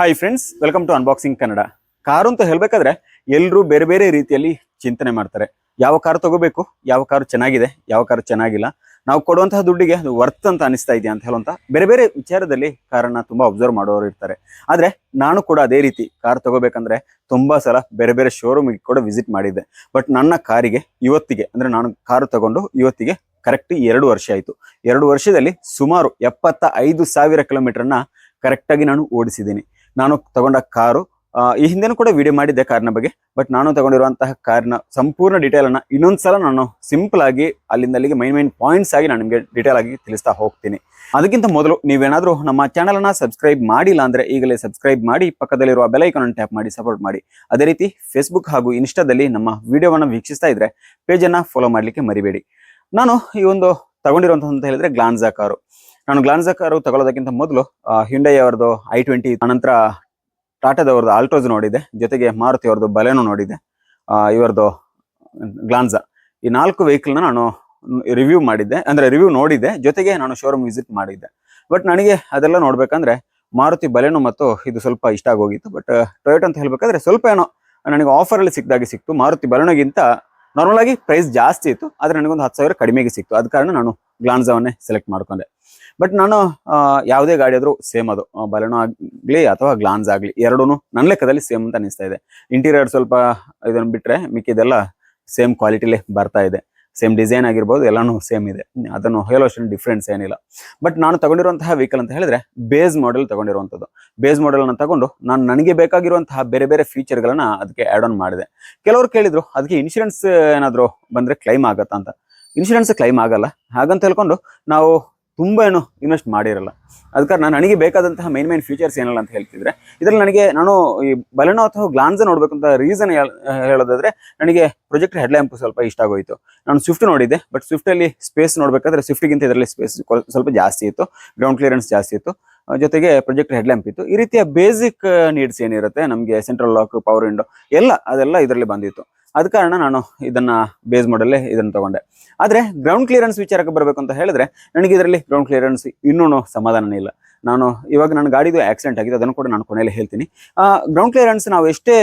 Hi friends welcome to unboxing Kannada car ಅಂತ ಹೇಳಬೇಕಾದ್ರೆ ಎಲ್ಲರೂ ಬೇರೆ ಬೇರೆ ರೀತಿಯಲ್ಲಿ ಚಿಂತನೆ ಮಾಡ್ತಾರೆ. ಯಾವ ಕಾರು ತಗೋಬೇಕು, ಯಾವ ಕಾರು ಚೆನ್ನಾಗಿದೆ, ಯಾವ ಕಾರು ಚೆನ್ನಾಗಿಲ್ಲ. ನಾವು ಕೊಡುವಂತಹ ದುಡ್ಡಿಗೆ ಅದು ವರ್ತ್ ಅಂತ ಅನಿಸ್ತಾ ಇದೆಯಾ ಅಂತ ಹೇಳುವಂತ ಬೇರೆ ಬೇರೆ ವಿಚಾರದಲ್ಲಿ ಕಾರನ್ನ ತುಂಬಾ ಅಬ್ಸರ್ವ್ ಮಾಡೋರು ಇರ್ತಾರೆ. ಆದ್ರೆ ನಾನು ಕೂಡ ಅದೇ ರೀತಿ ಕಾರ್ ತಗೋಬೇಕಂದ್ರೆ ತುಂಬಾ ಸಲ ಬೇರೆ ಬೇರೆ ಶೋರೂಮಿಗೆ ಕೂಡ ವಿಸಿಟ್ ಮಾಡಿದ್ದೆ. ಬಟ್ ನನ್ನ ಕಾರಿಗೆ ಇವತ್ತಿಗೆ, ಅಂದ್ರೆ ನಾನು ಕಾರು ತಗೊಂಡು ಇವತ್ತಿಗೆ ಕರೆಕ್ಟ್ ಎರಡು ವರ್ಷ ಆಯ್ತು. ಎರಡು ವರ್ಷದಲ್ಲಿ ಸುಮಾರು ಎಪ್ಪತ್ತ ಐದು ಸಾವಿರ ಕಿಲೋಮೀಟರ್ನ ಕರೆಕ್ಟಾಗಿ ನಾನು ಓಡಿಸಿದ್ದೀನಿ. ನಾನು ತಗೊಂಡ ಕಾರು ಈ ಹಿಂದೆನೂ ಕೂಡ ವಿಡಿಯೋ ಮಾಡಿದ್ದೆ ಕಾರ್ನ ಬಗ್ಗೆ ಬಟ್ ನಾನು ತಗೊಂಡಿರುವಂತಹ ಕಾರ್ನ ಸಂಪೂರ್ಣ ಡೀಟೇಲ್ ಅನ್ನ ಇನ್ನೊಂದ್ಸಲ ನಾನು ಸಿಂಪಲ್ ಆಗಿ ಅಲ್ಲಿಂದ ಅಲ್ಲಿಗೆ ಮೈನ್ ಮೈನ್ ಪಾಯಿಂಟ್ಸ್ ಆಗಿ ನಾನು ನಿಮಗೆ ಡೀಟೇಲ್ ಆಗಿ ತಿಳಿಸ್ತಾ ಹೋಗ್ತೀನಿ. ಅದಕ್ಕಿಂತ ಮೊದಲು ನೀವೇನಾದ್ರೂ ನಮ್ಮ ಚಾನಲ್ ಅನ್ನ ಸಬ್ಸ್ಕ್ರೈಬ್ ಮಾಡಿಲ್ಲ ಅಂದ್ರೆ ಈಗಲೇ ಸಬ್ಸ್ಕ್ರೈಬ್ ಮಾಡಿ, ಪಕ್ಕದಲ್ಲಿರುವ ಬೆಲೈಕನ್ ಅನ್ನು ಟ್ಯಾಪ್ ಮಾಡಿ ಸಪೋರ್ಟ್ ಮಾಡಿ. ಅದೇ ರೀತಿ ಫೇಸ್ಬುಕ್ ಹಾಗೂ ಇನ್ಸ್ಟಾದಲ್ಲಿ ನಮ್ಮ ವಿಡಿಯೋವನ್ನು ವೀಕ್ಷಿಸ್ತಾ ಇದ್ರೆ ಪೇಜ್ ಅನ್ನ ಫಾಲೋ ಮಾಡ್ಲಿಕ್ಕೆ ಮರಿಬೇಡಿ. ನಾನು ಈ ಒಂದು ತಗೊಂಡಿರುವಂತಹ ಹೇಳಿದ್ರೆ ಗ್ಲಾನ್ಸಾ ಕಾರು. ನಾನು ಗ್ಲಾನ್ಸಾ ಕಾರು ತಗೊಳ್ಳೋದಕ್ಕಿಂತ ಮೊದಲು ಹಿಂಡೈ ಅವ್ರದ್ದು ಐ ಟ್ವೆಂಟಿ ಅನಂತರ ಟಾಟಾದವ್ರದ್ದು ಆಲ್ಟೋಸ್ ನೋಡಿದೆ, ಜೊತೆಗೆ ಮಾರುತಿ ಅವ್ರದ್ದು ಬಲೆನೋ ನೋಡಿದೆ. ಇವರದ್ದು ಗ್ಲಾನ್ಸಾ ಈ ನಾಲ್ಕು ವೆಹಿಕಲ್ನ ನಾನು ರಿವ್ಯೂ ಮಾಡಿದ್ದೆ, ಅಂದ್ರೆ ರಿವ್ಯೂ ನೋಡಿದ್ದೆ ಜೊತೆಗೆ ನಾನು ಶೋರೂಮ್ ವಿಸಿಟ್ ಮಾಡಿದ್ದೆ. ಬಟ್ ನನಗೆ ಅದೆಲ್ಲ ನೋಡಬೇಕಂದ್ರೆ ಮಾರುತಿ ಬಲೆನೋ ಮತ್ತು ಇದು ಸ್ವಲ್ಪ ಇಷ್ಟ ಆಗೋಗಿತ್ತು. ಬಟ್ ಟೊಯೋಟೋ ಅಂತ ಹೇಳ್ಬೇಕಾದ್ರೆ ಸ್ವಲ್ಪ ಏನೋ ನನಗೆ ಆಫರಲ್ಲಿ ಸಿಕ್ಕಿದಾಗೆ ಸಿಕ್ತು. ಮಾರುತಿ ಬಲೆನೋಗಿಂತ ನಾರ್ಮಲ್ ಆಗಿ ಪ್ರೈಸ್ ಜಾಸ್ತಿ ಇತ್ತು, ಆದ್ರೆ ನನಗೊಂದು ಹತ್ತು ಸಾವಿರ ಕಡಿಮೆಗೆ ಸಿಕ್ತು. ಅದ ಕಾರಣ ನಾನು ಗ್ಲಾನ್ಸಾವನ್ನೇ ಸೆಲೆಕ್ಟ್ ಮಾಡ್ಕೊಂಡೆ. ಬಟ್ ನಾನು ಯಾವುದೇ ಗಾಡಿ ಆದರೂ ಸೇಮ್ ಅದು. ಬಲೆನೋ ಆಗ್ಲಿ ಅಥವಾ ಗ್ಲಾನ್ಸ್ ಆಗಲಿ ಎರಡೂ ನನ್ನ ಲೆಕ್ಕದಲ್ಲಿ ಸೇಮ್ ಅಂತ ಅನಿಸ್ತಾ ಇದೆ. ಇಂಟೀರಿಯರ್ ಸ್ವಲ್ಪ ಇದನ್ನು ಬಿಟ್ಟರೆ ಮಿಕ್ಕಿದೆಲ್ಲ ಸೇಮ್ ಕ್ವಾಲಿಟಿಲಿ ಬರ್ತಾ ಇದೆ. ಸೇಮ್ ಡಿಸೈನ್ ಆಗಿರ್ಬೋದು, ಎಲ್ಲನೂ ಸೇಮ್ ಇದೆ. ಅದನ್ನು ಹೇಳೋಷ್ಟು ಡಿಫ್ರೆನ್ಸ್ ಏನಿಲ್ಲ. ಬಟ್ ನಾನು ತಗೊಂಡಿರುವಂತಹ ವೆಹಿಕಲ್ ಅಂತ ಹೇಳಿದ್ರೆ ಬೇಸ್ ಮಾಡೆಲ್ ತಗೊಂಡಿರುವಂಥದ್ದು. ಬೇಸ್ ಮಾಡೆಲ್ ಅನ್ನ ತಗೊಂಡು ನಾನು ನನಗೆ ಬೇಕಾಗಿರುವಂತಹ ಬೇರೆ ಬೇರೆ ಫೀಚರ್ಗಳನ್ನ ಅದಕ್ಕೆ ಆ್ಯಡ್ ಆನ್ ಮಾಡಿದೆ. ಕೆಲವರು ಕೇಳಿದ್ರು, ಅದಕ್ಕೆ ಇನ್ಶೂರೆನ್ಸ್ ಏನಾದರೂ ಬಂದರೆ ಕ್ಲೈಮ್ ಆಗತ್ತಾ? ಅಂತ. ಇನ್ಶೂರೆನ್ಸ್ ಕ್ಲೈಮ್ ಆಗಲ್ಲ. ಹಾಗಂತ ಹೇಳ್ಕೊಂಡು ನಾವು ತುಂಬಾ ಏನು ಇನ್ವೆಸ್ಟ್ ಮಾಡಿರಲ್ಲ. ಅದಕ್ಕೆ ನಾನು ನನಗೆ ಬೇಕಾದಂತಹ ಮೈನ್ ಮೈನ್ ಫೀಚರ್ಸ್ ಏನಲ್ಲ ಅಂತ ಹೇಳ್ತಿದ್ರೆ, ಇದರಲ್ಲಿ ನನಗೆ ನಾನು ಈ ಬಲೆನೋ ಅಥವಾ ಗ್ಲಾನ್ಸ್ ನೋಡಬೇಕಂತ ರೀಸನ್ ಹೇಳೋದಾದ್ರೆ ನನಗೆ ಪ್ರೊಜೆಕ್ಟ್ ಹೆಡ್ಲ್ಯಾಂಪ್ ಸ್ವಲ್ಪ ಇಷ್ಟ ಆಗೋಯ್ತು. ನಾನು ಸ್ವಿಫ್ಟ್ ನೋಡಿದ್ದೆ ಬಟ್ ಸ್ವಿಫ್ಟ್ ಅಲ್ಲಿ ಸ್ಪೇಸ್ ನೋಡಬೇಕಾದ್ರೆ ಸ್ವಿಫ್ಟ್ಗಿಂತ ಇದರಲ್ಲಿ ಸ್ಪೇಸ್ ಸ್ವಲ್ಪ ಜಾಸ್ತಿ ಇತ್ತು ಗ್ರೌಂಡ್ ಕ್ಲಿಯರೆನ್ಸ್ ಜಾಸ್ತಿ ಇತ್ತು. ಜೊತೆಗೆ ಪ್ರೊಜೆಕ್ಟ್ ಹೆಡ್ಲ್ಯಾಂಪ್ ಇತ್ತು. ಈ ರೀತಿಯ ಬೇಸಿಕ್ ನೀಡ್ಸ್ ಏನಿರುತ್ತೆ, ನಮಗೆ ಸೆಂಟ್ರಲ್ ಲಾಕ್ ಪವರ್ ವಿಂಡೋ ಎಲ್ಲ ಅದೆಲ್ಲ ಇದರಲ್ಲಿ ಬಂದಿತ್ತು. ಅದ ಕಾರಣ ನಾನು ಇದನ್ನ ಬೇಸ್ ಮಾಡಲ್ಲೇ ಇದನ್ನು ತಗೊಂಡೆ. ಆದ್ರೆ ಗ್ರೌಂಡ್ ಕ್ಲಿಯರೆನ್ಸ್ ವಿಚಾರಕ್ಕೆ ಬರಬೇಕು ಅಂತ ಹೇಳಿದ್ರೆ ನನಗೆ ಇದರಲ್ಲಿ ಗ್ರೌಂಡ್ ಕ್ಲಿಯರೆನ್ಸ್ ಇನ್ನೂ ಸಮಾಧಾನನೇ ಇಲ್ಲ. ನಾನು ಇವಾಗ ನನ್ನ ಗಾಡಿದು ಆಕ್ಸಿಡೆಂಟ್ ಆಗಿದೆ, ಅದನ್ನು ಕೂಡ ನಾನು ಕೊನೆಯಲ್ಲಿ ಹೇಳ್ತೀನಿ. ಗ್ರೌಂಡ್ ಕ್ಲಿಯರೆನ್ಸ್ ನಾವು ಎಷ್ಟೇ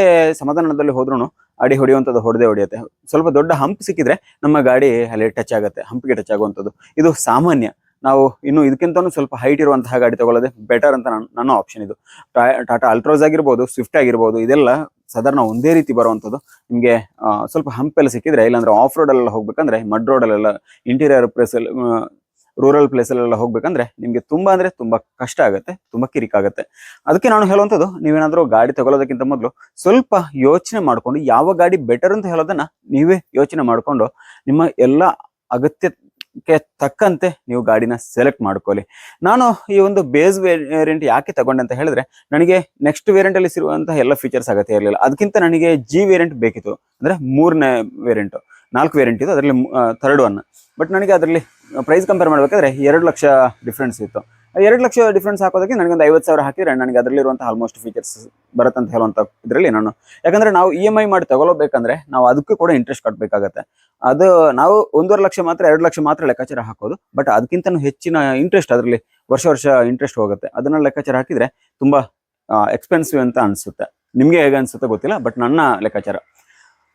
ಸಮಾಧಾನದಲ್ಲಿ ಹೋದ್ರೂ ಅಡಿ ಹೊಡೆಯುವಂಥದ್ದು ಹೊಡೆದೇ ಹೊಡೆಯುತ್ತೆ. ಸ್ವಲ್ಪ ದೊಡ್ಡ ಹಂಪ್ ಸಿಕ್ಕಿದ್ರೆ ನಮ್ಮ ಗಾಡಿ ಅಲ್ಲಿ ಟಚ್ ಆಗುತ್ತೆ ಹಂಪಿಗೆ ಟಚ್ ಆಗುವಂಥದ್ದು. ಇದು ಸಾಮಾನ್ಯ. ನಾವು ಇನ್ನು ಇದಕ್ಕಿಂತನೂ ಸ್ವಲ್ಪ ಹೈಟ್ ಇರುವಂತಹ ಗಾಡಿ ತಗೊಳ್ಳೋದೇ ಬೆಟರ್ ಅಂತ ನನ್ನ ಆಪ್ಷನ್ ಇದು. ಟಾಟಾ ಅಲ್ಟ್ರೋಸ್ ಆಗಿರ್ಬೋದು ಸ್ವಿಫ್ಟ್ ಆಗಿರ್ಬೋದು, ಇದೆಲ್ಲ ಸಾಧಾರಣ ಒಂದೇ ರೀತಿ ಬರುವಂಥದ್ದು. ನಿಮಗೆ ಸ್ವಲ್ಪ ಹಂಪೆಲ್ಲ ಸಿಕ್ಕಿದ್ರೆ, ಇಲ್ಲಾಂದ್ರೆ ಆಫ್ ರೋಡ್ ಎಲ್ಲ ಹೋಗ್ಬೇಕಂದ್ರೆ ಮಡ್ ರೋಡ್ ಅಲ್ಲೆಲ್ಲ ಇಂಟೀರಿಯರ್ ಪ್ಲೇಸ್ ಅಲ್ಲಿ ರೂರಲ್ ಪ್ಲೇಸ್ ಅಲ್ಲೆಲ್ಲ ಹೋಗ್ಬೇಕಂದ್ರೆ ನಿಮಗೆ ತುಂಬಾ ಅಂದ್ರೆ ತುಂಬಾ ಕಷ್ಟ ಆಗುತ್ತೆ, ತುಂಬಾ ಕಿರಿಕಾಗುತ್ತೆ. ಅದಕ್ಕೆ ನಾನು ಹೇಳುವಂಥದ್ದು, ನೀವೇನಾದರೂ ಗಾಡಿ ತಗೊಳ್ಳೋದಕ್ಕಿಂತ ಮೊದಲು ಸ್ವಲ್ಪ ಯೋಚನೆ ಮಾಡ್ಕೊಂಡು, ಯಾವ ಗಾಡಿ ಬೆಟರ್ ಅಂತ ಹೇಳೋದನ್ನ ನೀವೇ ಯೋಚನೆ ಮಾಡ್ಕೊಂಡು, ನಿಮ್ಮ ಎಲ್ಲ ಅಗತ್ಯಕ್ಕೆ ತಕ್ಕಂತೆ ನೀವು ಗಾಡಿನ ಸೆಲೆಕ್ಟ್ ಮಾಡ್ಕೊಳ್ಳಿ. ನಾನು ಈ ಒಂದು ಬೇಸ್ ವೇರಿಯಂಟ್ ಯಾಕೆ ತಗೊಂಡೆ ಅಂತ ಹೇಳಿದ್ರೆ, ನನಗೆ ನೆಕ್ಸ್ಟ್ ವೇರಿಯಂಟ್ ಅಲ್ಲಿ ಸಿರುವಂತಹ ಎಲ್ಲ ಫೀಚರ್ಸ್ ಅಗತ್ಯ ಇರಲಿಲ್ಲ. ಅದಕ್ಕಿಂತ ನನಗೆ ಜಿ ವೇರಿಯಂಟ್ ಬೇಕಿತ್ತು. ಅಂದ್ರೆ ಮೂರನೇ ವೇರಿಯಂಟ್ ನಾಲ್ಕು ವೇರಿಯಂಟ್ ಇತ್ತು. ಅದರಲ್ಲಿ ಥರ್ಡ್ ಒನ್ ಬಟ್ ನನಗೆ ಅದರಲ್ಲಿ ಪ್ರೈಸ್ ಕಂಪೇರ್ ಮಾಡಬೇಕಾದ್ರೆ ಎರಡು ಲಕ್ಷ ಡಿಫ್ರೆನ್ಸ್ ಇತ್ತು. ಎರಡು ಲಕ್ಷ ಡಿಫ್ರೆನ್ಸ್ ಹಾಕೋದಕ್ಕೆ ನನಗೊಂದು ಐವತ್ತು ಸಾವಿರ ಹಾಕಿದ್ರೆ ನನಗೆ ಅದರಲ್ಲಿರುವಂಥ ಆಲ್ಮೋಸ್ಟ್ ಫೀಚರ್ಸ್ ಬರುತ್ತಂತ ಹೇಳುವಂಥ ಇದರಲ್ಲಿ ನಾನು. ಯಾಕಂದ್ರೆ ನಾವು ಇ ಎಂ ಐ ಮಾಡಿ ತಗೊಳ್ಬೇಕಂದ್ರೆ ನಾವು ಅದಕ್ಕೂ ಕೂಡ ಇಂಟ್ರೆಸ್ಟ್ ಕಟ್ಟಬೇಕಾಗತ್ತೆ ಅದು ನಾವು ಒಂದೂವರೆ ಲಕ್ಷ ಮಾತ್ರ, ಎರಡು ಲಕ್ಷ ಮಾತ್ರ ಲೆಕ್ಕಾಚಾರ ಹಾಕೋದು ಬಟ್ ಅದಕ್ಕಿಂತ ಹೆಚ್ಚಿನ ಇಂಟ್ರೆಸ್ಟ್ ಅದರಲ್ಲಿ ವರ್ಷ ವರ್ಷ ಇಂಟ್ರೆಸ್ಟ್ ಹೋಗುತ್ತೆ. ಅದನ್ನ ಲೆಕ್ಕಾಚಾರ ಹಾಕಿದ್ರೆ ತುಂಬಾ ಎಕ್ಸ್ಪೆನ್ಸಿವ್ ಅಂತ ಅನ್ಸುತ್ತೆ. ನಿಮಗೆ ಹೇಗೆ ಅನಿಸುತ್ತೆ ಗೊತ್ತಿಲ್ಲ ಬಟ್ ನನ್ನ ಲೆಕ್ಕಾಚಾರ.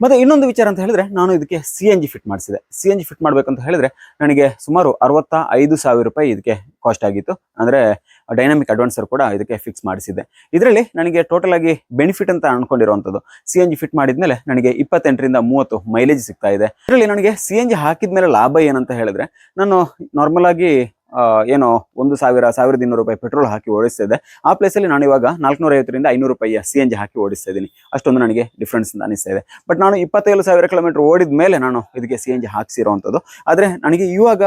ಮತ್ತೆ ಇನ್ನೊಂದು ವಿಚಾರ ಅಂತ ಹೇಳಿದ್ರೆ ನಾನು ಇದಕ್ಕೆ ಸಿ ಎನ್ ಜಿ ಫಿಟ್ ಮಾಡಿಸಿದೆ. ಸಿ ಎನ್ ಜಿ ಫಿಟ್ ಮಾಡಬೇಕಂತ ಹೇಳಿದ್ರೆ ನನಗೆ ಸುಮಾರು ಅರವತ್ತ ಐದು ಸಾವಿರ ರೂಪಾಯಿ ಇದಕ್ಕೆ ಕಾಸ್ಟ್ ಆಗಿತ್ತು. ಅಂದ್ರೆ ಡೈನಾಮಿಕ್ ಅಡ್ವಾನ್ಸರ್ ಕೂಡ ಇದಕ್ಕೆ ಫಿಕ್ಸ್ ಮಾಡಿಸಿದೆ ಇದರಲ್ಲಿ ನನಗೆ ಟೋಟಲ್ ಆಗಿ ಬೆನಿಫಿಟ್ ಅಂತ ಅನ್ಕೊಂಡಿರುವಂಥದ್ದು. ಸಿ ಎನ್ ಜಿ ಫಿಟ್ ಮಾಡಿದ್ಮೇಲೆ ನನಗೆ ಇಪ್ಪತ್ತೆಂಟರಿಂದ ಮೂವತ್ತು ಮೈಲೇಜ್ ಸಿಗ್ತಾ ಇದೆ. ಇದರಲ್ಲಿ ನನಗೆ ಸಿ ಎನ್ ಜಿ ಹಾಕಿದ್ಮೇಲೆ ಲಾಭ ಏನಂತ ಹೇಳಿದ್ರೆ, ನಾನು ನಾರ್ಮಲ್ ಆಗಿ ಏನೋ ಒಂದು ಸಾವಿರ, ಸಾವಿರದ ಇನ್ನೂರು ರೂಪಾಯಿ ಪೆಟ್ರೋಲ್ ಹಾಕಿ ಓಡಿಸ್ತಾ ಇದೆ. ಆ ಪ್ಲೇಸಲ್ಲಿ ನಾನು ಇವಾಗ ನಾಲ್ಕುನೂರ ಐವತ್ತರಿಂದ ಐನೂರು ರೂಪಾಯಿಯ ಸಿ ಎನ್ ಜಿ ಹಾಕಿ ಓಡಿಸ್ತಾ ಇದ್ದೀನಿ. ಅಷ್ಟೊಂದು ನನಗೆ ಡಿಫ್ರೆನ್ಸ್ ಅಂತ ಅನಿಸ್ತಾ ಇದೆ. ಬಟ್ ನಾನು ಇಪ್ಪತ್ತೇಳು ಸಾವಿರ ಕಿಲೋಮೀಟರ್ ಓಡಿದ ಮೇಲೆ ನಾನು ಇದಕ್ಕೆ ಸಿ ಎನ್ ಜಿ ಹಾಕಿಸಿರುವಂಥದ್ದು. ಆದರೆ ನನಗೆ ಇವಾಗ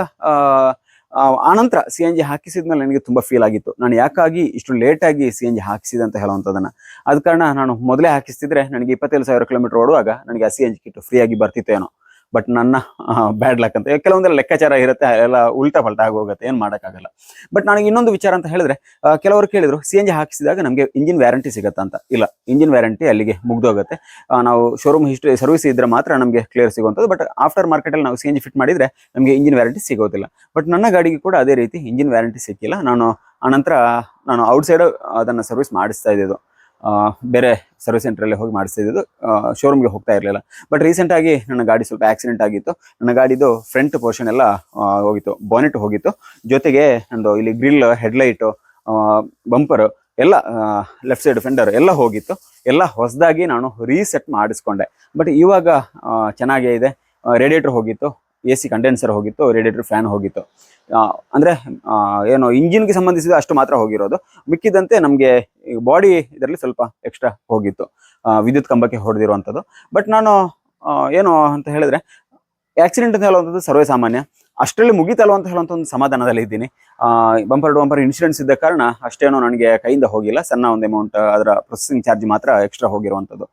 ಆನಂತರ ಸಿ ಎನ್ ಜಿ ಹಾಕಿಸಿದ್ಮೇಲೆ ನನಗೆ ತುಂಬಾ ಫೀಲ್ ಆಗಿತ್ತು. ನಾನು ಯಾಕಾಗಿ ಇಷ್ಟು ಲೇಟಾಗಿ ಸಿ ಎನ್ ಜಿ ಹಾಕಿಸಿದೆ ಅಂತ ಹೇಳುವಂಥದ್ದನ್ನು. ಆದ ಕಾರಣ ನಾನು ಮೊದಲೇ ಹಾಕಿಸ್ತಿದ್ರೆ ನನಗೆ ಇಪ್ಪತ್ತೇಳು ಸಾವಿರ ಕಿಲೋಮೀಟರ್ ಓಡುವಾಗ ನನಗೆ ಆ ಸಿ ಎನ್ ಜಿ ಕಿಟ್ಟು ಫ್ರೀಯಾಗಿ ಬರ್ತಿತ್ತೇನೋ. ಬಟ್ ನನ್ನ ಬ್ಯಾಡ್ ಲಕ್ ಅಂತ. ಕೆಲವೊಂದೆಲ್ಲ ಲೆಕ್ಕಾಚಾರ ಇರುತ್ತೆ, ಎಲ್ಲ ಉಲ್ಟಾ ಪಲ್ಟಾ ಆಗೋಗುತ್ತೆ, ಏನು ಮಾಡೋಕ್ಕಾಗಲ್ಲ. ಬಟ್ ನನಗೆ ಇನ್ನೊಂದು ವಿಚಾರ ಅಂತ ಹೇಳಿದ್ರೆ ಕೆಲವರು ಕೇಳಿದ್ರು ಸಿ ಎನ್ ಜಿ ಹಾಕಿಸಿದಾಗ ನಮಗೆ ಇಂಜಿನ್ ವ್ಯಾರಂಟಿ ಸಿಗುತ್ತೆ ಅಂತ. ಇಲ್ಲ ಇಂಜಿನ್ ವ್ಯಾರಂಟಿ ಅಲ್ಲಿಗೆ ಮುಗ್ದೋಗುತ್ತೆ. ನಾವು ಶೋರೂಮ್ ಹಿಸ್ಟ್ರಿ ಸರ್ವಿಸ್ ಇದ್ರೆ ಮಾತ್ರ ನಮಗೆ ಕ್ಲಿಯರ್ ಸಿಗುವಂಥದ್ದು ಬಟ್ ಆಫ್ಟರ್ ಮಾರ್ಕೆಟಲ್ಲಿ ನಾವು ಸಿ ಎನ್ ಜಿ ಫಿಟ್ ಮಾಡಿದ್ರೆ ನಮಗೆ ಇಂಜಿನ್ ವ್ಯಾರಂಟಿ ಸಿಗೋದಿಲ್ಲ. ಬಟ್ ನನ್ನ ಗಾಡಿಗೆ ಕೂಡ ಅದೇ ರೀತಿ ಇಂಜಿನ್ ವ್ಯಾರಂಟಿ ಸಿಕ್ಕಿಲ್ಲ. ನಾನು ಆನಂತರ ನಾನು ಔಟ್ಸೈಡ್ ಅದನ್ನು ಸರ್ವಿಸ್ ಮಾಡಿಸ್ತಾ ಇದ್ದಿದ್ದು. ಬೇರೆ ಸರ್ವಿಸ್ ಸೆಂಟ್ರಲ್ಲಿ ಹೋಗಿ ಮಾಡಿಸ್ತಿದ್ದು ಶೋರೂಮ್ಗೆ ಹೋಗ್ತಾ ಇರಲಿಲ್ಲ. ಬಟ್ ರೀಸೆಂಟಾಗಿ ನನ್ನ ಗಾಡಿ ಸ್ವಲ್ಪ ಆಕ್ಸಿಡೆಂಟ್ ಆಗಿತ್ತು. ನನ್ನ ಗಾಡಿದು ಫ್ರಂಟ್ ಪೋರ್ಷನ್ ಎಲ್ಲ ಹೋಗಿತ್ತು. ಬಾನೆಟ್ ಹೋಗಿತ್ತು. ಜೊತೆಗೆ ನಂದು ಇಲ್ಲಿ ಗ್ರಿಲ್ ಹೆಡ್ಲೈಟು ಬಂಪರ್ ಎಲ್ಲ ಲೆಫ್ಟ್ ಸೈಡ್ ಫೆಂಡರ್ ಎಲ್ಲ ಹೋಗಿತ್ತು. ಎಲ್ಲ ಹೊಸದಾಗಿ ನಾನು ರೀಸೆಟ್ ಮಾಡಿಸ್ಕೊಂಡೆ. ಬಟ್ ಇವಾಗ ಚೆನ್ನಾಗೇ ಇದೆ. ರೇಡಿಯೇಟರ್ ಹೋಗಿತ್ತು. ಎ ಸಿ ಕಂಡೆನ್ಸರ್ ಹೋಗಿತ್ತು ರೇಡಿಯೇಟರ್ ಫ್ಯಾನ್ ಹೋಗಿತ್ತು. ಅಂದರೆ ಏನು ಇಂಜಿನ್ಗೆ ಸಂಬಂಧಿಸಿದ ಅಷ್ಟು ಮಾತ್ರ ಹೋಗಿರೋದು. ಮಿಕ್ಕಿದಂತೆ ನಮಗೆ ಬಾಡಿ ಇದರಲ್ಲಿ ಸ್ವಲ್ಪ ಎಕ್ಸ್ಟ್ರಾ ಹೋಗಿತ್ತು. ವಿದ್ಯುತ್ ಕಂಬಕ್ಕೆ ಹೊಡೆದಿರುವಂಥದ್ದು ಬಟ್ ನಾನು ಏನು ಅಂತ ಹೇಳಿದ್ರೆ ಆಕ್ಸಿಡೆಂಟ್ ಅಂತ ಹೇಳುವಂಥದ್ದು ಸರ್ವೇ ಸಾಮಾನ್ಯ. ಅಷ್ಟರಲ್ಲಿ ಮುಗಿತಲ್ವ ಅಂತ ಹೇಳುವಂಥ ಒಂದು ಸಮಾಧಾನದಲ್ಲಿ ಇದ್ದೀನಿ. ಬಂಪರ್ ಟು ಬಂಪರ್ ಇನ್ಶೂರೆನ್ಸ್ ಇದ್ದ ಕಾರಣ ಅಷ್ಟೇನೋ ನನಗೆ ಕೈಯಿಂದ ಹೋಗಿಲ್ಲ. ಸಣ್ಣ ಒಂದು ಅಮೌಂಟ್ ಅದರ ಪ್ರೊಸೆಸಿಂಗ್ ಚಾರ್ಜ್ ಮಾತ್ರ ಎಕ್ಸ್ಟ್ರಾ ಹೋಗಿರುವಂಥದ್ದು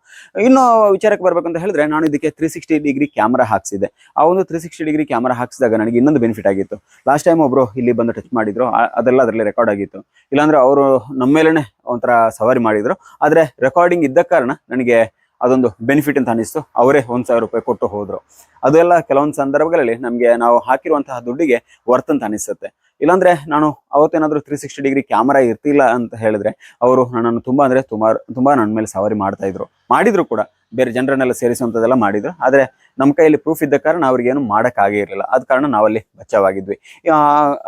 ಇನ್ನು ವಿಚಾರಕ್ಕೆ ಬರ್ಬೇಕಂತ ಹೇಳಿದ್ರೆ ನಾನು ಇದಕ್ಕೆ ತ್ರೀ ಸಿಕ್ಸ್ಟಿ ಡಿಗ್ರಿ ಕ್ಯಾಮ್ರಾ ಹಾಕ್ಸಿದೆ. ಆ ಒಂದು ತ್ರೀ ಸಿಕ್ಸ್ಟಿ ಡಿಗ್ರಿ ಕ್ಯಾಮ್ರಾ ಹಾಕ್ಸಿದಾಗ ನನಗೆ ಇನ್ನೊಂದು ಬೆನಿಫಿಟ್ ಆಗಿತ್ತು. ಲಾಸ್ಟ್ ಟೈಮ್ ಒಬ್ಬರು ಇಲ್ಲಿ ಬಂದು ಟಚ್ ಮಾಡಿದ್ರು. ಅದೆಲ್ಲ ಅದರಲ್ಲಿ ರೆಕಾರ್ಡ್ ಆಗಿತ್ತು. ಇಲ್ಲಾಂದ್ರೆ ಅವರು ನಮ್ಮ ಮೇಲೇನೆ ಒಂಥರ ಸವಾರಿ ಮಾಡಿದ್ರು. ಆದ್ರೆ ರೆಕಾರ್ಡಿಂಗ್ ಇದ್ದ ಕಾರಣ ನನಗೆ ಅದೊಂದು ಬೆನಿಫಿಟ್ ಅಂತ ಅನಿಸ್ತು ಅವರೇ ಒಂದ್ ಸಾವಿರ ರೂಪಾಯಿ ಕೊಟ್ಟು ಹೋದ್ರು. ಅದೆಲ್ಲ ಕೆಲವೊಂದು ಸಂದರ್ಭಗಳಲ್ಲಿ ನಮಗೆ ನಾವು ಹಾಕಿರುವಂತಹ ದುಡ್ಡಿಗೆ ವರ್ತ್ ಅಂತ ಅನಿಸುತ್ತೆ ಇಲ್ಲಾಂದ್ರೆ ನಾನು ಅವತ್ತೇನಾದರೂ ತ್ರೀ ಸಿಕ್ಸ್ಟಿ ಡಿಗ್ರಿ ಕ್ಯಾಮರಾ ಇರ್ತಿಲ್ಲ ಅಂತ ಹೇಳಿದ್ರೆ ಅವರು ನನ್ನನ್ನು ತುಂಬಾ ಅಂದ್ರೆ ತುಂಬಾ ತುಂಬಾ ನನ್ನ ಮೇಲೆ ಸವಾರಿ ಮಾಡ್ತಾ ಇದ್ರು. ಮಾಡಿದ್ರು ಕೂಡ. ಬೇರೆ ಜನರನ್ನೆಲ್ಲ ಸೇರಿಸುವಂಥದ್ದೆಲ್ಲ ಮಾಡಿದ್ರು. ಆದ್ರೆ ನಮ್ಮ ಕೈಯಲ್ಲಿ ಪ್ರೂಫ್ ಇದ್ದ ಕಾರಣ ಅವ್ರಿಗೆ ಏನು ಮಾಡಕ್ಕಾಗೇ ಇರಲಿಲ್ಲ. ಆದ ಕಾರಣ ನಾವಲ್ಲಿ ಬಚಾವಾಗಿದ್ವಿ.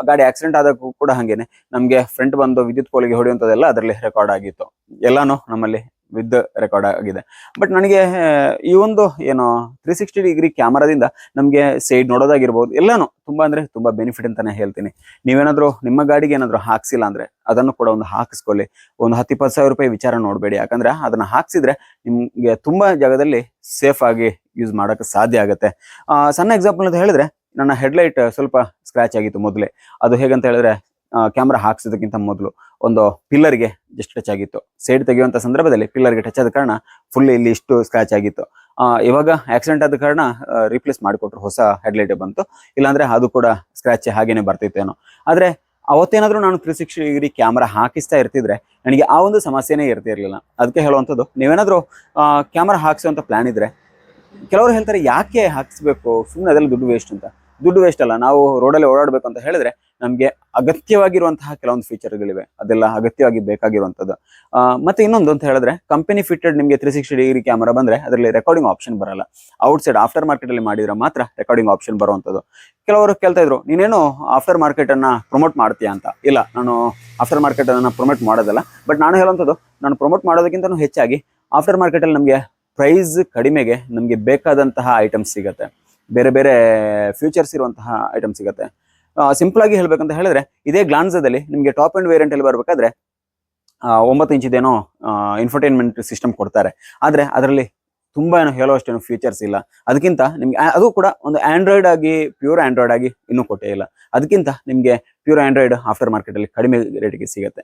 ಗಾಡಿ ಆಕ್ಸಿಡೆಂಟ್ ಆದಾಗೂ ಕೂಡ ಹಂಗೇನೆ. ನಮಗೆ ಫ್ರಂಟ್ ಬಂದು ವಿದ್ಯುತ್ ಕೋಳಿಗೆ ಹೊಡೆಯುವಂಥದ್ದೆಲ್ಲ ಅದರಲ್ಲಿ ರೆಕಾರ್ಡ್ ಆಗಿತ್ತು. ಎಲ್ಲಾನು ನಮ್ಮಲ್ಲಿ ವಿದ್ ರೆಕಾರ್ಡ್ ಆಗಿದೆ. ಬಟ್ ನನಗೆ ಈ ಒಂದು ಏನು ತ್ರೀ ಸಿಕ್ಸ್ಟಿ ಡಿಗ್ರಿ ಕ್ಯಾಮರಾದಿಂದ ನಮಗೆ ಸೈಡ್ ನೋಡೋದಾಗಿರ್ಬೋದು, ಎಲ್ಲಾನು ತುಂಬ ಅಂದರೆ ತುಂಬ ಬೆನಿಫಿಟ್ ಅಂತಲೇ ಹೇಳ್ತೀನಿ. ನೀವೇನಾದರೂ ನಿಮ್ಮ ಗಾಡಿಗೆ ಏನಾದರೂ ಹಾಕ್ಸಿಲ್ಲ ಅಂದರೆ ಅದನ್ನು ಕೂಡ ಒಂದು ಹಾಕಿಸ್ಕೊಳ್ಳಿ. ಒಂದು ಹತ್ತು ಇಪ್ಪತ್ತು ಸಾವಿರ ರೂಪಾಯಿ ವಿಚಾರ ನೋಡಬೇಡಿ. ಯಾಕಂದರೆ ಅದನ್ನು ಹಾಕ್ಸಿದ್ರೆ ನಿಮಗೆ ತುಂಬ ಜಾಗದಲ್ಲಿ ಸೇಫ್ ಆಗಿ ಯೂಸ್ ಮಾಡೋಕ್ಕೆ ಸಾಧ್ಯ ಆಗುತ್ತೆ. ಸಣ್ಣ ಎಕ್ಸಾಂಪಲ್ ಅಂತ ಹೇಳಿದ್ರೆ, ನನ್ನ ಹೆಡ್ಲೈಟ್ ಸ್ವಲ್ಪ ಸ್ಕ್ರ್ಯಾಚ್ ಆಗಿತ್ತು ಮೊದಲೇ. ಅದು ಹೇಗಂತ ಹೇಳಿದ್ರೆ ಕ್ಯಾಮ್ರಾ ಹಾಕ್ಸೋದಕ್ಕಿಂತ ಮೊದಲು ಒಂದು ಪಿಲ್ಲರ್ಗೆ ಜಸ್ಟ್ ಟಚ್ ಆಗಿತ್ತು. ಸೈಡ್ ತೆಗೆಯುವಂಥ ಸಂದರ್ಭದಲ್ಲಿ ಪಿಲ್ಲರ್ಗೆ ಟಚ್ ಆದ ಕಾರಣ ಫುಲ್ ಇಲ್ಲಿ ಇಷ್ಟು ಸ್ಕ್ರಾಚ್ ಆಗಿತ್ತು. ಇವಾಗ ಆಕ್ಸಿಡೆಂಟ್ ಆದ ಕಾರಣ ರಿಪ್ಲೇಸ್ ಮಾಡಿಕೊಟ್ರು, ಹೊಸ ಹೆಡ್ಲೈಟ್ ಬಂತು. ಇಲ್ಲಾಂದ್ರೆ ಅದು ಕೂಡ ಸ್ಕ್ರಾಚ್ ಹಾಗೇನೆ ಬರ್ತಿತ್ತೇನೋ ಆದ್ರೆ ಅವತ್ತೇನಾದರೂ ನಾನು ತ್ರೀ ಸಿಕ್ಸ್ಟಿ ಡಿಗ್ರಿ ಕ್ಯಾಮ್ರಾ ಹಾಕಿಸ್ತಾ ಇರ್ತಿದ್ರೆ ನನಗೆ ಆ ಒಂದು ಸಮಸ್ಯೆನೇ ಇರ್ತಿರ್ಲಿಲ್ಲ. ಅದಕ್ಕೆ ಹೇಳುವಂಥದ್ದು, ನೀವೇನಾದರೂ ಕ್ಯಾಮ್ರಾ ಹಾಕ್ಸುವಂಥ ಪ್ಲಾನ್ ಇದ್ದರೆ ಕೆಲವರು ಹೇಳ್ತಾರೆ, ಯಾಕೆ ಹಾಕಿಸ್ಬೇಕು? ಸುಮ್ಮನೆ ಅದೆಲ್ಲ ದುಡ್ಡು ವೇಸ್ಟ್ ಅಂತ. ದುಡ್ಡು ವೇಸ್ಟ್ ಅಲ್ಲ, ನಾವು ರೋಡಲ್ಲಿ ಓಡಾಡಬೇಕು ಅಂತ ಹೇಳಿದ್ರೆ ನಮಗೆ ಅಗತ್ಯವಾಗಿರುವಂತಹ ಕೆಲವೊಂದು ಫೀಚರ್ಗಳಿವೆ ಅದೆಲ್ಲ ಅಗತ್ಯವಾಗಿ ಬೇಕಾಗಿರುವಂಥದ್ದು. ಮತ್ತೆ ಇನ್ನೊಂದು ಅಂತ ಹೇಳಿದ್ರೆ ಕಂಪನಿ ಫಿಟೆಡ್ ನಿಮಗೆ ತ್ರೀ ಸಿಕ್ಸ್ಟಿ ಡಿಗ್ರಿ ಕ್ಯಾಮರಾ ಬಂದ್ರೆ, ಅದರಲ್ಲಿ ರೆಕಾರ್ಡಿಂಗ್ ಆಪ್ಷನ್ ಬರಲ್ಲ. ಔಟ್ ಸೈಡ್ ಆಫ್ಟರ್ ಮಾರ್ಕೆಟ್ ಅಲ್ಲಿ ಮಾಡಿದ್ರೆ ಮಾತ್ರ ರೆಕಾರ್ಡಿಂಗ್ ಆಪ್ಷನ್ ಬರುವಂಥದ್ದು. ಕೆಲವರು ಕೇಳ್ತಾ ಇದ್ರು, ನೀನೇನು ಆಫ್ಟರ್ ಮಾರ್ಕೆಟ್ ಅನ್ನ ಪ್ರಮೋಟ್ ಮಾಡ್ತೀಯಾ ಅಂತ? ಇಲ್ಲ, ನಾನು ಆಫ್ಟರ್ ಮಾರ್ಕೆಟ್ ಅನ್ನ ಪ್ರಮೋಟ್ ಮಾಡೋದಲ್ಲ. ಬಟ್ ನಾನು ಹೇಳುವಂಥದ್ದು, ನಾನು ಪ್ರಮೋಟ್ ಮಾಡೋದಕ್ಕಿಂತನೂ ಹೆಚ್ಚಾಗಿ ಆಫ್ಟರ್ ಮಾರ್ಕೆಟ್ ಅಲ್ಲಿ ನಮಗೆ ಪ್ರೈಸ್ ಕಡಿಮೆಗೆ ನಮಗೆ ಬೇಕಾದಂತಹ ಐಟಮ್ಸ್ ಸಿಗುತ್ತೆ. ಬೇರೆ ಬೇರೆ ಫ್ಯೂಚರ್ಸ್ ಇರುವಂತಹ ಐಟಮ್ ಸಿಗತ್ತೆ. ಸಿಂಪಲ್ ಆಗಿ ಹೇಳ್ಬೇಕಂತ ಹೇಳಿದ್ರೆ, ಇದೇ ಗ್ಲಾನ್ಸದಲ್ಲಿ ನಿಮಗೆ ಟಾಪ್ ಅಂಡ್ ವೇರಿಯಂಟ್ ಅಲ್ಲಿ ಬರಬೇಕಾದ್ರೆ ಒಂಬತ್ತು ಇದೇನೋ ಇನ್ಫರ್ಟೈನ್ಮೆಂಟ್ ಸಿಸ್ಟಮ್ ಕೊಡ್ತಾರೆ. ಆದ್ರೆ ಅದರಲ್ಲಿ ತುಂಬಾ ಏನೋ ಹೇಳುವಷ್ಟೇನು ಫೀಚರ್ಸ್ ಇಲ್ಲ. ಅದಕ್ಕಿಂತ ನಿಮ್ಗೆ ಅದು ಕೂಡ ಒಂದು ಆಂಡ್ರಾಯ್ಡ್ ಆಗಿ ಪ್ಯೂರ್ ಆಂಡ್ರಾಯ್ಡ್ ಆಗಿ ಇನ್ನೂ ಕೊಟ್ಟೇ ಇಲ್ಲ. ಅದಕ್ಕಿಂತ ನಿಮಗೆ ಪ್ಯೂರ್ ಆಂಡ್ರಾಯ್ಡ್ ಆಫ್ಟರ್ ಮಾರ್ಕೆಟ್ ಅಲ್ಲಿ ಕಡಿಮೆ ರೇಟಿಗೆ ಸಿಗುತ್ತೆ.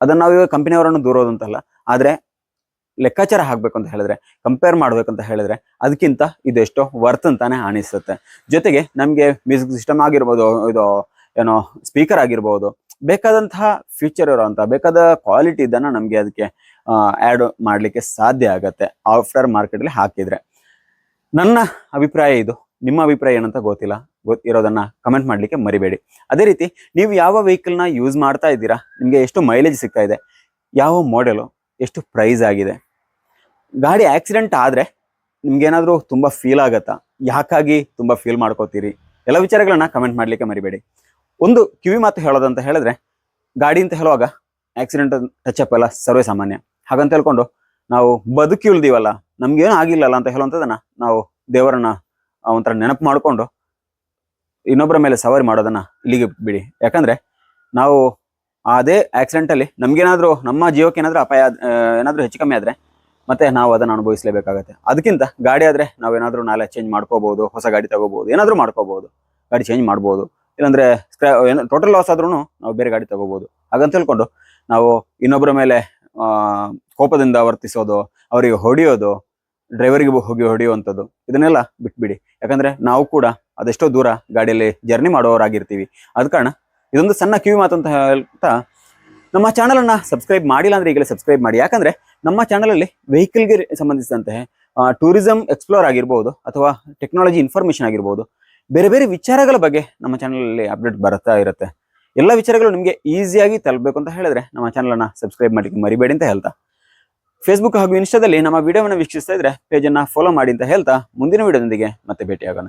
ಅದನ್ನ ನಾವು ಇವಾಗ ಕಂಪನಿಯವರನ್ನು ದೂರೋದಂತಲ್ಲ ಆದ್ರೆ ಲೆಕ್ಕಾಚಾರ ಹಾಕ್ಬೇಕು ಅಂತ ಹೇಳಿದ್ರೆ ಕಂಪೇರ್ ಮಾಡ್ಬೇಕಂತ ಹೇಳಿದ್ರೆ ಅದಕ್ಕಿಂತ ಇದೆಷ್ಟೋ ವರ್ತ್ ಅಂತಾನೆ ಅನಿಸುತ್ತೆ. ಜೊತೆಗೆ ನಮಗೆ ಮ್ಯೂಸಿಕ್ ಸಿಸ್ಟಮ್ ಆಗಿರ್ಬೋದು, ಇದು ಏನೋ ಸ್ಪೀಕರ್ ಆಗಿರ್ಬೋದು, ಬೇಕಾದಂತಹ ಫ್ಯೂಚರ್ ಇರೋವಂಥ ಬೇಕಾದ ಕ್ವಾಲಿಟಿ ಇದನ್ನ ನಮಗೆ ಅದಕ್ಕೆ ಆ್ಯಡ್ ಮಾಡಲಿಕ್ಕೆ ಸಾಧ್ಯ ಆಗುತ್ತೆ. ಆಫ್ಟರ್ ಮಾರ್ಕೆಟಲ್ಲಿ ಹಾಕಿದ್ರೆ. ನನ್ನ ಅಭಿಪ್ರಾಯ ಇದು. ನಿಮ್ಮ ಅಭಿಪ್ರಾಯ ಏನಂತ ಗೊತ್ತಿಲ್ಲ. ಗೊತ್ತಿರೋದನ್ನ ಕಮೆಂಟ್ ಮಾಡಲಿಕ್ಕೆ ಮರಿಬೇಡಿ. ಅದೇ ರೀತಿ, ನೀವು ಯಾವ ವೆಹಿಕಲ್ನ ಯೂಸ್ ಮಾಡ್ತಾ ಇದ್ದೀರಾ? ನಿಮಗೆ ಎಷ್ಟು ಮೈಲೇಜ್ ಸಿಗ್ತಾ ಇದೆ? ಯಾವ ಮಾಡೆಲು ಎಷ್ಟು ಪ್ರೈಸ್ ಆಗಿದೆ? ಗಾಡಿ ಆಕ್ಸಿಡೆಂಟ್ ಆದರೆ ನಿಮ್ಗೇನಾದರೂ ತುಂಬ ಫೀಲ್ ಆಗತ್ತಾ? ಯಾಕಾಗಿ ತುಂಬ ಫೀಲ್ ಮಾಡ್ಕೋತೀರಿ? ಎಲ್ಲ ವಿಚಾರಗಳನ್ನ ಕಮೆಂಟ್ ಮಾಡಲಿಕ್ಕೆ ಮರಿಬೇಡಿ. ಒಂದು ಕಿವಿ ಮಾತು ಹೇಳೋದಂತ ಹೇಳಿದ್ರೆ, ಗಾಡಿ ಅಂತ ಹೇಳುವಾಗ ಆಕ್ಸಿಡೆಂಟ್ ಟಚ್ ಅಪ್ ಎಲ್ಲ ಸರ್ವೇ ಸಾಮಾನ್ಯ. ಹಾಗಂತ ಹೇಳ್ಕೊಂಡು ನಾವು ಬದುಕಿ ಉಳ್ದೀವಲ್ಲ, ನಮ್ಗೇನು ಆಗಿಲ್ಲಲ್ಲ ಅಂತ ಹೇಳುವಂಥದ್ದನ್ನ ನಾವು ದೇವರನ್ನ ಒಂಥರ ನೆನಪು ಮಾಡಿಕೊಂಡು ಇನ್ನೊಬ್ಬರ ಮೇಲೆ ಸವಾರಿ ಮಾಡೋದನ್ನ ಇಲ್ಲಿಗೆ ಬಿಡಿ. ಯಾಕಂದ್ರೆ ನಾವು ಅದೇ ಆಕ್ಸಿಡೆಂಟ್ ಅಲ್ಲಿ ನಮ್ಗೇನಾದ್ರೂ ನಮ್ಮ ಜೀವಕ್ಕೆ ಏನಾದರೂ ಅಪಾಯ ಏನಾದ್ರೂ ಹೆಚ್ಚು ಕಮ್ಮಿ ಆದ್ರೆ ಮತ್ತೆ ನಾವು ಅದನ್ನ ಅನುಭವಿಸಲೇಬೇಕಾಗತ್ತೆ. ಅದಕ್ಕಿಂತ ಗಾಡಿ ಆದ್ರೆ ನಾವೇನಾದರೂ ನಾಳೆ ಚೇಂಜ್ ಮಾಡ್ಕೋಬಹುದು ಹೊಸ ಗಾಡಿ ತಗೋಬಹುದು ಏನಾದರೂ ಮಾಡ್ಕೋಬಹುದು ಗಾಡಿ ಚೇಂಜ್ ಮಾಡ್ಬೋದು. ಇಲ್ಲಾಂದ್ರೆ ಟೋಟಲ್ ಲಾಸ್ ಆದ್ರೂ ನಾವು ಬೇರೆ ಗಾಡಿ ತಗೋಬಹುದು ಹಾಗಂತ ತಿಳ್ಕೊಂಡು ನಾವು ಇನ್ನೊಬ್ಬರ ಮೇಲೆ ಕೋಪದಿಂದ ವರ್ತಿಸೋದು, ಅವರಿಗೆ ಹೊಡೆಯೋದು ಡ್ರೈವರಿಗೆ ಹೋಗಿ ಹೊಡೆಯುವಂಥದ್ದು, ಇದನ್ನೆಲ್ಲ ಬಿಟ್ಬಿಡಿ. ಯಾಕಂದ್ರೆ ನಾವು ಕೂಡ ಅದೆಷ್ಟೋ ದೂರ ಗಾಡಿಯಲ್ಲಿ ಜರ್ನಿ ಮಾಡುವವರಾಗಿರ್ತೀವಿ ಅದ ಕಾರಣ ಇದೊಂದು ಸಣ್ಣ ಕಿವಿ ಮಾತು ಅಂತ ಹೇಳ್ತಾ ನಮ್ಮ ಚಾನಲ್ ಅನ್ನ ಸಬ್ಸ್ಕ್ರೈಬ್ ಮಾಡಿಲ್ಲ ಅಂದ್ರೆ ಈಗಲೇ ಸಬ್ಸ್ಕ್ರೈಬ್ ಮಾಡಿ. ಯಾಕಂದ್ರೆ ನಮ್ಮ ಚಾನಲಲ್ಲಿ ವೆಹಿಕಲ್ಗೆ ಸಂಬಂಧಿಸಿದಂತೆ ಟೂರಿಸಂ ಎಕ್ಸ್ಪ್ಲೋರ್ ಆಗಿರ್ಬೋದು ಅಥವಾ ಟೆಕ್ನಾಲಜಿ ಇನ್ಫಾರ್ಮೇಶನ್ ಆಗಿರ್ಬೋದು, ಬೇರೆ ಬೇರೆ ವಿಚಾರಗಳ ಬಗ್ಗೆ ನಮ್ಮ ಚಾನಲ್ ಅಲ್ಲಿ ಅಪ್ಡೇಟ್ ಬರ್ತಾ ಇರುತ್ತೆ. ಎಲ್ಲ ವಿಚಾರಗಳು ನಿಮಗೆ ಈಸಿಯಾಗಿ ತಲುಪಬೇಕು ಅಂತ ಹೇಳಿದ್ರೆ ನಮ್ಮ ಚಾನಲನ್ನು ಸಬ್ಸ್ಕ್ರೈಬ್ ಮಾಡಿ ಮರಿಬೇಡಿ ಅಂತ ಹೇಳ್ತಾ. ಫೇಸ್ಬುಕ್ ಹಾಗೂ ಇನ್ಸ್ಟಾದಲ್ಲಿ ನಮ್ಮ ವಿಡಿಯೋವನ್ನು ವೀಕ್ಷಿಸ್ತಾ ಇದ್ರೆ ಪೇಜನ್ನು ಫಾಲೋ ಮಾಡಿ ಅಂತ ಹೇಳ್ತಾ. ಮುಂದಿನ ವಿಡಿಯೋದೊಂದಿಗೆ ಮತ್ತೆ ಭೇಟಿಯಾಗೋಣ.